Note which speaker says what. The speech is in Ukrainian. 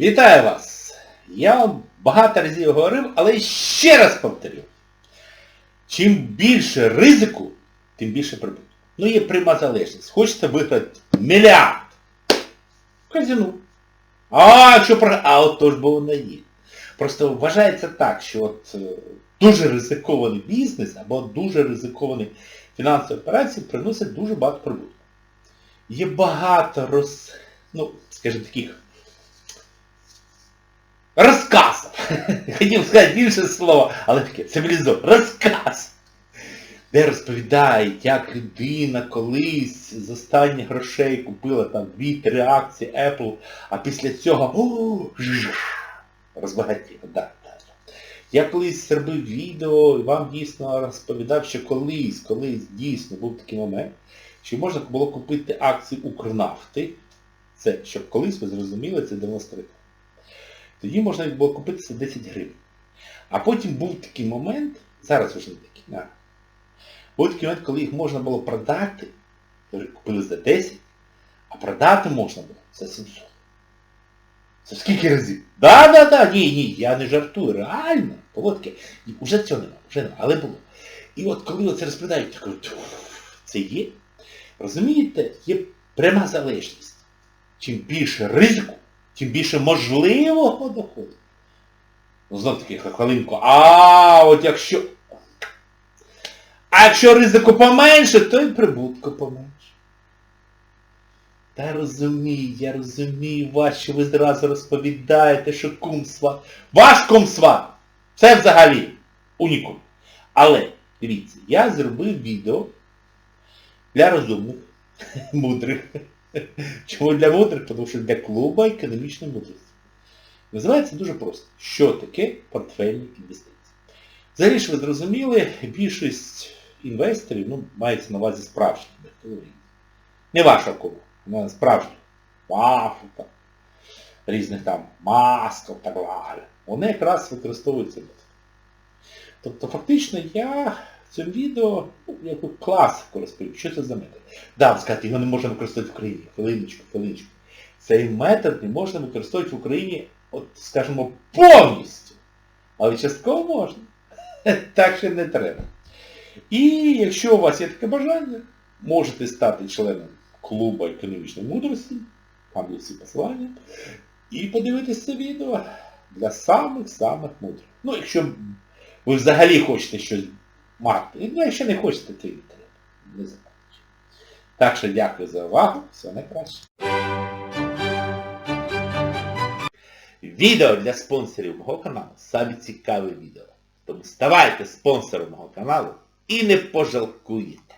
Speaker 1: Вітаю вас! Я вам багато разів говорив, але ще раз повторю. Чим більше ризику, тим більше прибутку. Ну є пряма залежність. Хочете виграти мільярд в казино. А, що про... А от то ж бо воно є. Просто вважається так, що от е, дуже ризикований бізнес або дуже ризиковані фінансові операції приносять дуже багато прибутку. Є багато роз... ну, скажімо, таких розказів. Хотів сказати більше слова, але таке цивілізовано. Розказ. Де розповідають, як людина колись з останніх грошей купила там 2-3 акції Apple, а після цього о, ж, розбагатіла. Да, да. Я колись зробив відео і вам дійсно розповідав, що колись, колись дійсно був такий момент, що можна було купити акції Укрнафти. Це, щоб колись ви зрозуміли, це 90 років. Тоді можна було купити за 10 гривень. А потім був такий момент, зараз вже не такий, на. Був такий момент, коли їх можна було продати, купили за 10, а продати можна було за 700. Це скільки разів? Да, да, да, ні, ні, я не жартую, реально. Таке. І вже цього нема, вже нема, але було. І от коли оце розповідають, я кажу, це є. Розумієте, є пряма залежність. Чим більше ризику, тим більше можливого доходу. Ну, знов таки хвилинку. А от якщо... А якщо ризику поменше, то і прибутку поменше. Та розумію, я розумію вас, що ви зразу розповідаєте, що кумсват. Ваш кумсват! Це взагалі унікум. Але, дивіться, я зробив відео для розумних, мудрих. Чому для мудрих? Тому що для клуба економічної мудрості. Називається дуже просто. Що таке портфельні інвестиції? Взагалі ж ви зрозуміли, більшість інвесторів, ну, мається на увазі справжні інвестори. Не ваша куба, вона справжня. Баффета, різних там масків і так далі. Вони якраз використовують цей метод. Тобто фактично я цьому відео ну, яку класику розповів. Що це за метод? Да, ви його не можна використовувати в Україні. Хвилиночку, хвилиночку. Цей метод не можна використовувати в Україні, от, скажімо, повністю. Але частково можна. Так що не треба. І якщо у вас є таке бажання, можете стати членом клубу економічної мудрості, там є всі посилання, і подивитися це відео для самих-самих мудрих. Ну, якщо ви взагалі хочете щось мати. Ну, якщо не хочете, то і не забудьте. Так що дякую за увагу. Всього найкраще. Відео для спонсорів мого каналу саме цікаве відео. Тому ставайте спонсором мого каналу і не пожалкуєте.